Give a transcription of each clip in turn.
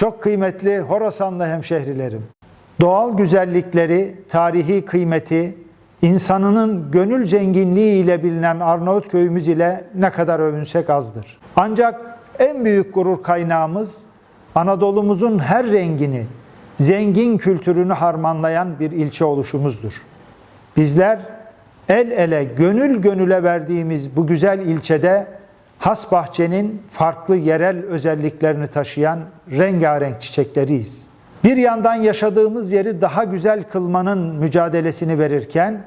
Çok kıymetli Horasanlı hemşehrilerim. Doğal güzellikleri, tarihi kıymeti, insanının gönül zenginliği ile bilinen Arnavutköy'ümüz ile ne kadar övünsek azdır. Ancak en büyük gurur kaynağımız Anadolu'muzun her rengini, zengin kültürünü harmanlayan bir ilçe oluşumuzdur. Bizler el ele, gönül gönüle verdiğimiz bu güzel ilçede has bahçenin farklı yerel özelliklerini taşıyan rengarenk çiçekleriyiz. Bir yandan yaşadığımız yeri daha güzel kılmanın mücadelesini verirken,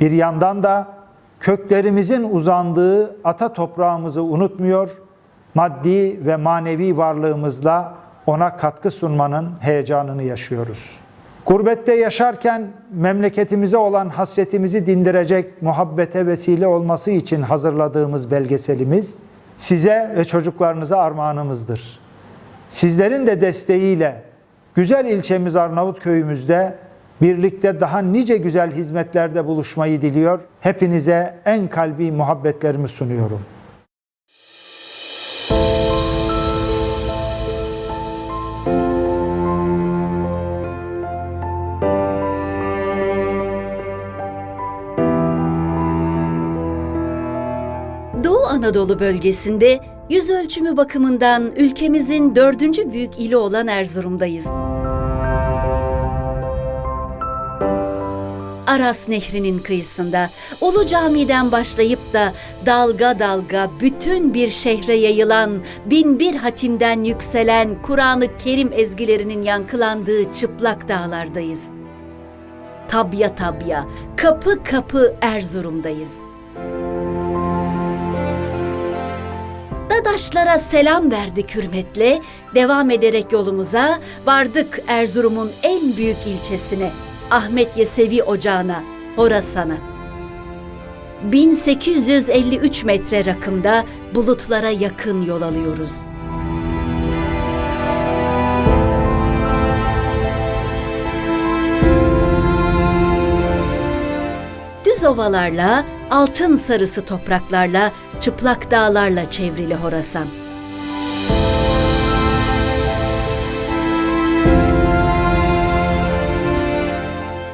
bir yandan da köklerimizin uzandığı ata toprağımızı unutmuyor, maddi ve manevi varlığımızla ona katkı sunmanın heyecanını yaşıyoruz. Gurbette yaşarken memleketimize olan hasretimizi dindirecek muhabbete vesile olması için hazırladığımız belgeselimiz size ve çocuklarınıza armağanımızdır. Sizlerin de desteğiyle güzel ilçemiz Arnavutköy'ümüzde birlikte daha nice güzel hizmetlerde buluşmayı diliyor. Hepinize en kalbi muhabbetlerimi sunuyorum. Anadolu bölgesinde yüz ölçümü bakımından ülkemizin dördüncü büyük ili olan Erzurum'dayız. Aras Nehri'nin kıyısında Ulu Cami'den başlayıp da dalga dalga bütün bir şehre yayılan bin bir hatimden yükselen Kur'an-ı Kerim ezgilerinin yankılandığı çıplak dağlardayız. Tabya tabya, kapı kapı Erzurum'dayız. Dadaşlara selam verdik hürmetle, devam ederek yolumuza vardık Erzurum'un en büyük ilçesine, Ahmet Yesevi Ocağı'na, Horasan'a. 1853 metre rakımda bulutlara yakın yol alıyoruz. Düz ovalarla, altın sarısı topraklarla, çıplak dağlarla çevrili Horasan.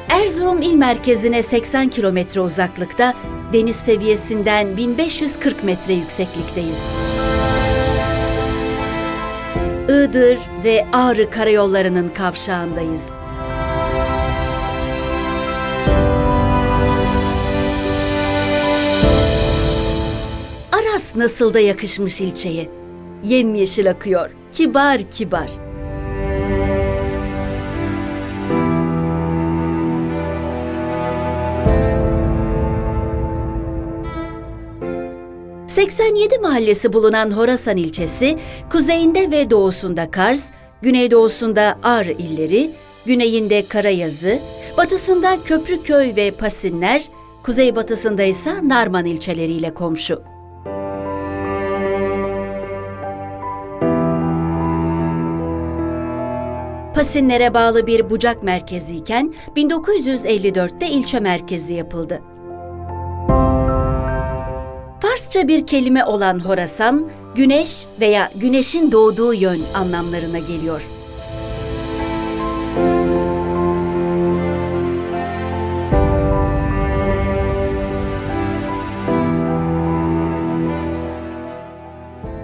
Erzurum il merkezine 80 kilometre uzaklıkta, deniz seviyesinden 1540 metre yükseklikteyiz. Iğdır ve Ağrı karayollarının kavşağındayız. Nasıl da yakışmış ilçeye. Yemyeşil akıyor, kibar kibar. ...87 mahallesi bulunan Horasan ilçesi... ...kuzeyinde ve doğusunda Kars... ...güneydoğusunda Ağrı illeri... ...güneyinde Karayazı... ...batısında Köprüköy ve Pasinler... ...kuzeybatısında ise Narman ilçeleriyle komşu. Pasinlere bağlı bir bucak merkeziyken 1954'te ilçe merkezi yapıldı. Farsça bir kelime olan Horasan, güneş veya güneşin doğduğu yön anlamlarına geliyor.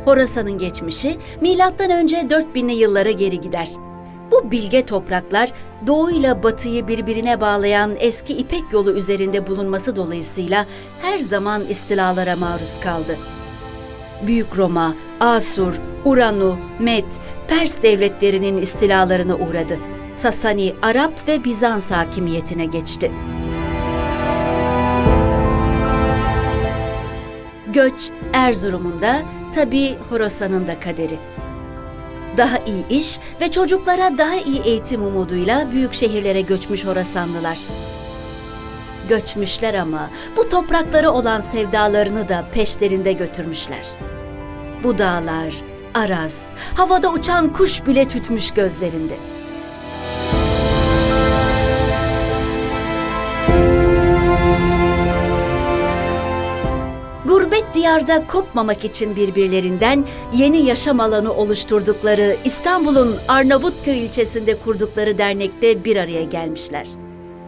Horasan'ın geçmişi milattan önce 4000'li yıllara geri gider. Bu bilge topraklar doğu ile batıyı birbirine bağlayan eski İpek yolu üzerinde bulunması dolayısıyla her zaman istilalara maruz kaldı. Büyük Roma, Asur, Uranu, Med, Pers devletlerinin istilalarına uğradı. Sasani, Arap ve Bizans hakimiyetine geçti. Göç Erzurum'un da tabi Horasan'ın da kaderi daha iyi iş ve çocuklara daha iyi eğitim umuduyla büyük şehirlere göçmüş Horasanlılar. Göçmüşler ama bu topraklara olan sevdalarını da peşlerinde götürmüşler. Bu dağlar, Aras, havada uçan kuş bile tütmüş gözlerinde. Diyarda kopmamak için birbirlerinden yeni yaşam alanı oluşturdukları İstanbul'un Arnavutköy ilçesinde kurdukları dernekte bir araya gelmişler.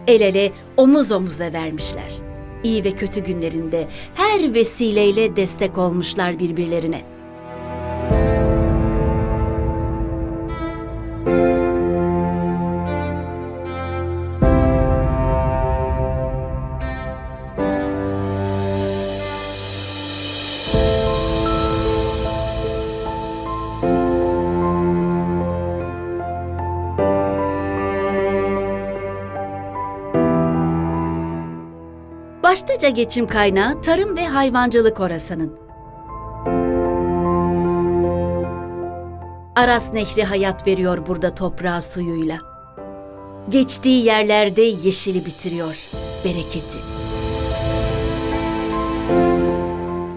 El ele omuz omuza vermişler. İyi ve kötü günlerinde her vesileyle destek olmuşlar birbirlerine. Başlıca geçim kaynağı tarım ve hayvancılık Horasan'ın. Aras Nehri hayat veriyor burada toprağa suyuyla. Geçtiği yerlerde yeşili bitiriyor, bereketi.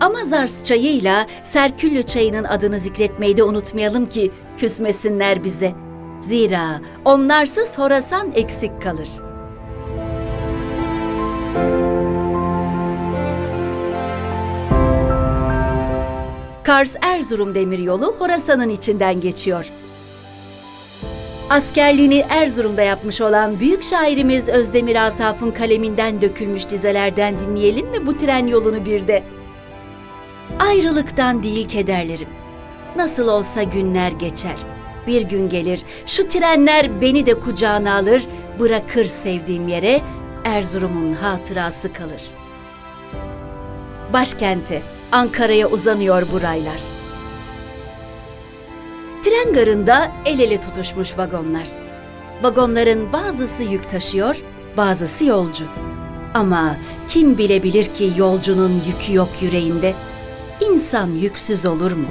Ama Zars çayıyla Serküllü çayının adını zikretmeyi de unutmayalım ki küsmesinler bize. Zira onlarsız Horasan eksik kalır. Kars-Erzurum demiryolu Horasan'ın içinden geçiyor. Askerliğini Erzurum'da yapmış olan büyük şairimiz Özdemir Asaf'ın kaleminden dökülmüş dizelerden dinleyelim mi bu tren yolunu bir de? Ayrılıktan değil kederlerim. Nasıl olsa günler geçer. Bir gün gelir, şu trenler beni de kucağına alır, bırakır sevdiğim yere, Erzurum'un hatırası kalır. Başkente, Ankara'ya uzanıyor bu raylar. Tren garında el ele tutuşmuş vagonlar. Vagonların bazısı yük taşıyor, bazısı yolcu. Ama kim bilebilir ki yolcunun yükü yok yüreğinde? İnsan yüksüz olur mu?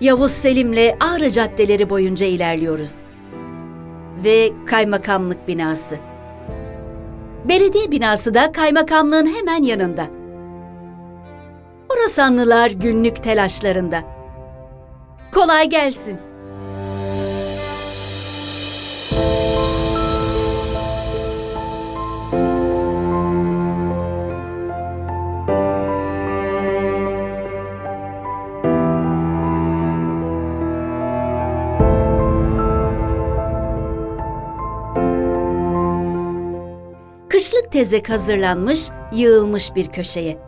Yavuz Selim'le Ağrı caddeleri boyunca ilerliyoruz. Ve kaymakamlık binası. Belediye binası da kaymakamlığın hemen yanında. Orasanlılar günlük telaşlarında. Kolay gelsin. Tezek hazırlanmış, yığılmış bir köşeye.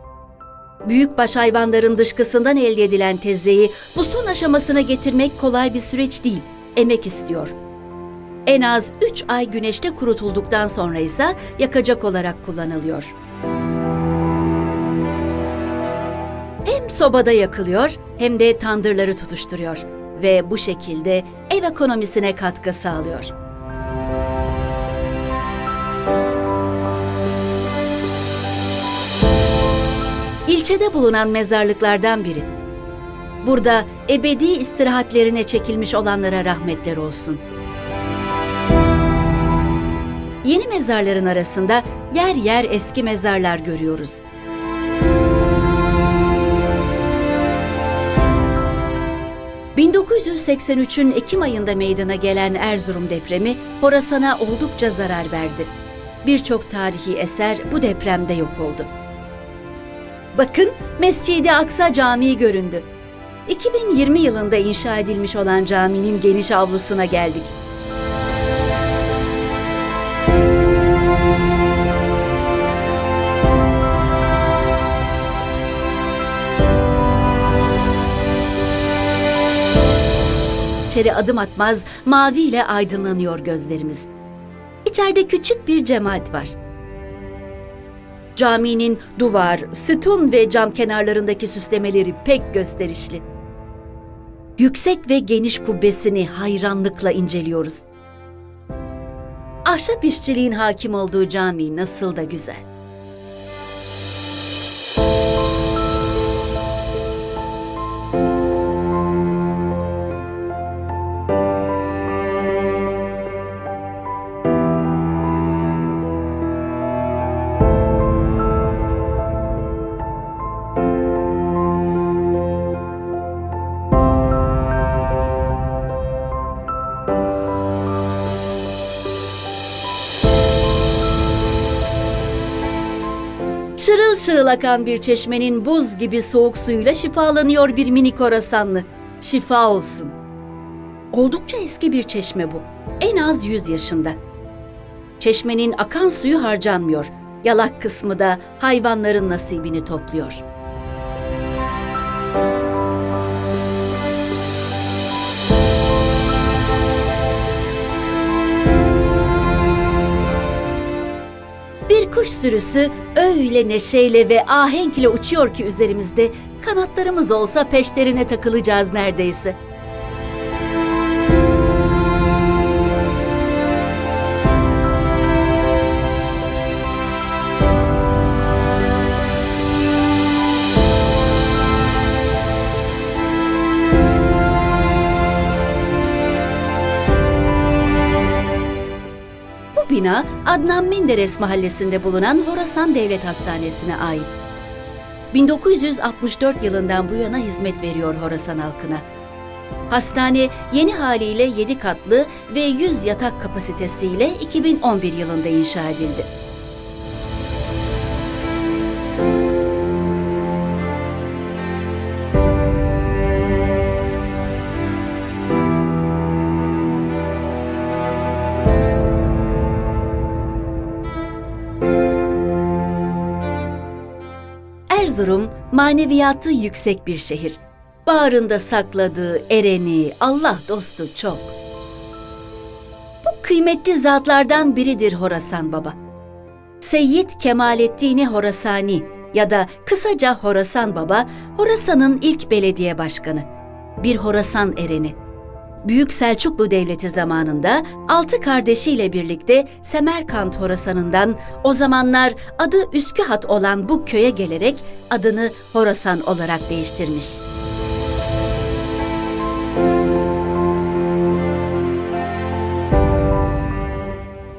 Büyükbaş hayvanların dışkısından elde edilen tezeyi bu son aşamasına getirmek kolay bir süreç değil, emek istiyor. En az 3 ay güneşte kurutulduktan sonra ise yakacak olarak kullanılıyor. Hem sobada yakılıyor hem de tandırları tutuşturuyor ve bu şekilde ev ekonomisine katkı sağlıyor. İlçede bulunan mezarlıklardan biri. Burada ebedi istirahatlerine çekilmiş olanlara rahmetler olsun. Yeni mezarların arasında yer yer eski mezarlar görüyoruz. ...1983'ün Ekim ayında meydana gelen Erzurum depremi Horasan'a oldukça zarar verdi. Birçok tarihi eser bu depremde yok oldu. Bakın Mescid-i Aksa Camii göründü. 2020 yılında inşa edilmiş olan caminin geniş avlusuna geldik. İçeri adım atmaz maviyle aydınlanıyor gözlerimiz. İçeride küçük bir cemaat var. Caminin duvar, sütun ve cam kenarlarındaki süslemeleri pek gösterişli. Yüksek ve geniş kubbesini hayranlıkla inceliyoruz. Ahşap işçiliğin hakim olduğu cami nasıl da güzel. Şırıl akan bir çeşmenin buz gibi soğuk suyuyla şifalanıyor bir minik Horasanlı. Şifa olsun. Oldukça eski bir çeşme bu. En az 100 yaşında. Çeşmenin akan suyu harcanmıyor. Yalak kısmı da hayvanların nasibini topluyor. Sürüsü öyle neşeyle ve ahenkle uçuyor ki üzerimizde kanatlarımız olsa peşlerine takılacağız neredeyse. Bina Adnan Menderes mahallesinde bulunan Horasan Devlet Hastanesi'ne ait. 1964 yılından bu yana hizmet veriyor Horasan halkına. Hastane yeni haliyle 7 katlı ve 100 yatak kapasitesiyle 2011 yılında inşa edildi. Erzurum maneviyatı yüksek bir şehir. Bağrında sakladığı ereni, Allah dostu çok. Bu kıymetli zatlardan biridir Horasan Baba. Seyyid Kemalettin Horasani ya da kısaca Horasan Baba, Horasan'ın ilk belediye başkanı. Bir Horasan ereni. Büyük Selçuklu Devleti zamanında altı kardeşiyle birlikte Semerkant Horasan'ından o zamanlar adı Üskühat olan bu köye gelerek adını Horasan olarak değiştirmiş.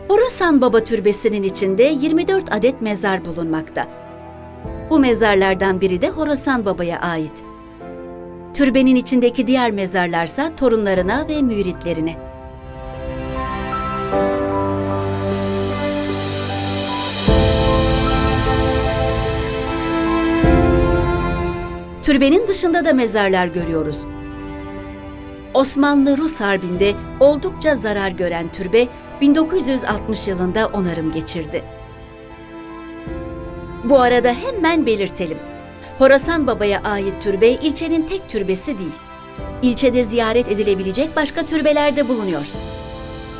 Horasan Baba Türbesi'nin içinde 24 adet mezar bulunmakta. Bu mezarlardan biri de Horasan Baba'ya ait. Türbenin içindeki diğer mezarlarsa torunlarına ve müritlerine. Türbenin dışında da mezarlar görüyoruz. Osmanlı-Rus Harbi'nde oldukça zarar gören türbe 1960 yılında onarım geçirdi. Bu arada hemen belirtelim. Horasan Baba'ya ait türbe ilçenin tek türbesi değil. İlçede ziyaret edilebilecek başka türbeler de bulunuyor.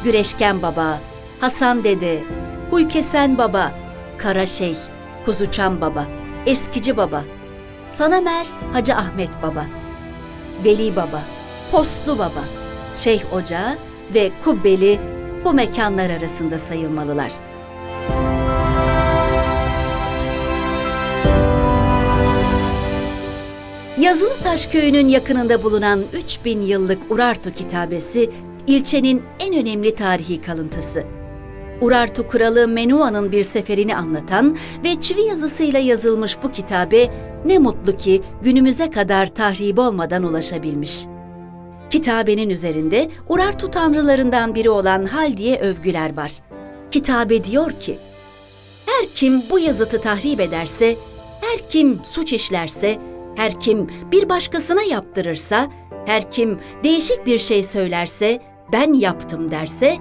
Güreşken Baba, Hasan Dede, Huykesen Baba, Kara Şeyh, Kuzuçan Baba, Eskici Baba, Sanamer Hacı Ahmet Baba, Veli Baba, Postlu Baba, Şeyh Ocağı ve Kubbeli bu mekanlar arasında sayılmalılar. Yazılıtaş köyünün yakınında bulunan 3000 yıllık Urartu kitabesi ilçenin en önemli tarihi kalıntısı. Urartu kralı Menua'nın bir seferini anlatan ve çivi yazısıyla yazılmış bu kitabe ne mutlu ki günümüze kadar tahrip olmadan ulaşabilmiş. Kitabenin üzerinde Urartu tanrılarından biri olan Hal diye övgüler var. Kitabe diyor ki, her kim bu yazıtı tahrip ederse, her kim suç işlerse, her kim bir başkasına yaptırırsa, her kim değişik bir şey söylerse, ben yaptım derse,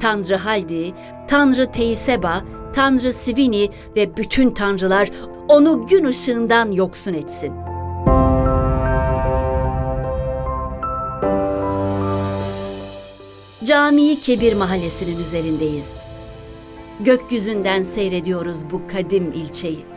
Tanrı Haldi, Tanrı Teiseba, Tanrı Sivini ve bütün tanrılar onu gün ışığından yoksun etsin. Camii Kebir Mahallesi'nin üzerindeyiz. Gökyüzünden seyrediyoruz bu kadim ilçeyi.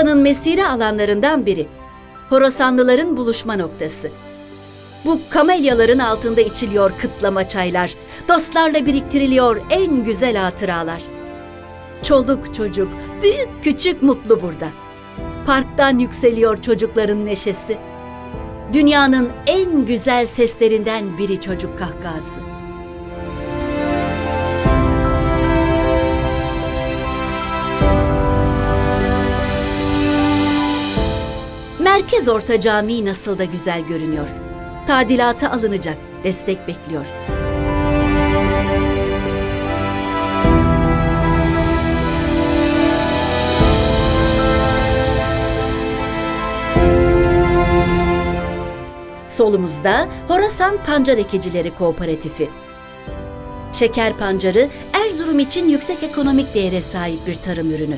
Horasan'ın mesire alanlarından biri. Horasanlıların buluşma noktası. Bu kamelyaların altında içiliyor kıtlama çaylar. Dostlarla biriktiriliyor en güzel hatıralar. Çoluk çocuk, büyük küçük mutlu burada. Parktan yükseliyor çocukların neşesi. Dünyanın en güzel seslerinden biri çocuk kahkahası. Merkez Orta Camii nasıl da güzel görünüyor. Tadilata alınacak, destek bekliyor. Solumuzda Horasan Pancar Ekicileri Kooperatifi. Şeker pancarı Erzurum için yüksek ekonomik değere sahip bir tarım ürünü.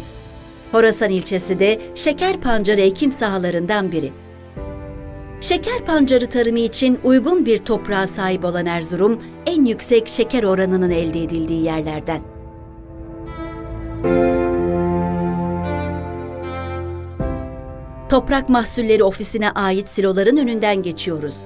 Horasan ilçesi de şeker pancarı ekim sahalarından biri. Şeker pancarı tarımı için uygun bir toprağa sahip olan Erzurum, en yüksek şeker oranının elde edildiği yerlerden. Toprak Mahsulleri Ofisi'ne ait siloların önünden geçiyoruz.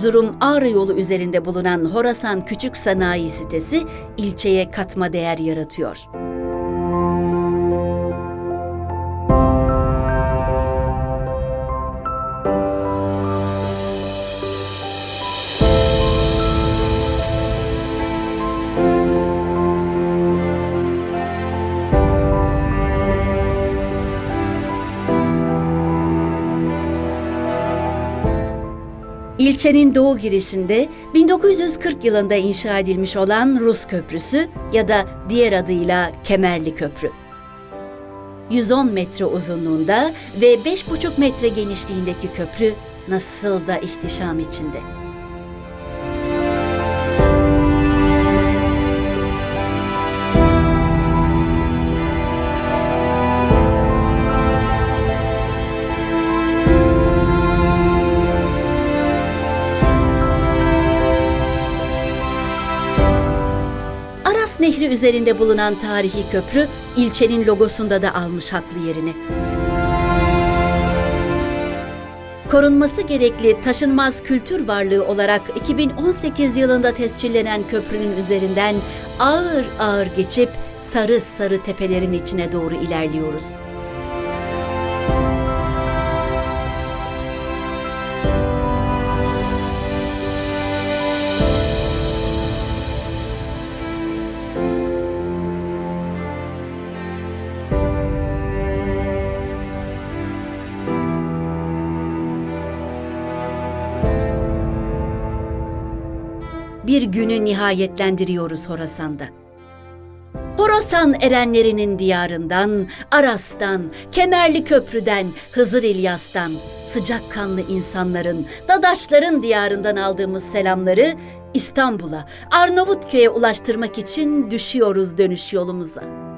Erzurum Ağrı yolu üzerinde bulunan Horasan Küçük Sanayi Sitesi ilçeye katma değer yaratıyor. İlçenin doğu girişinde 1940 yılında inşa edilmiş olan Rus Köprüsü ya da diğer adıyla Kemerli Köprü. 110 metre uzunluğunda ve 5,5 metre genişliğindeki köprü nasıl da ihtişam içinde. Üzerinde bulunan tarihi köprü ilçenin logosunda da almış haklı yerini. Korunması gerekli taşınmaz kültür varlığı olarak 2018 yılında tescillenen köprünün üzerinden ağır ağır geçip sarı sarı tepelerin içine doğru ilerliyoruz. Bir günü nihayetlendiriyoruz Horasan'da. Horasan erenlerinin diyarından, Aras'tan, Kemerli Köprü'den, Hızır İlyas'tan, sıcakkanlı insanların, dadaşların diyarından aldığımız selamları İstanbul'a, Arnavutköy'e ulaştırmak için düşüyoruz dönüş yolumuza.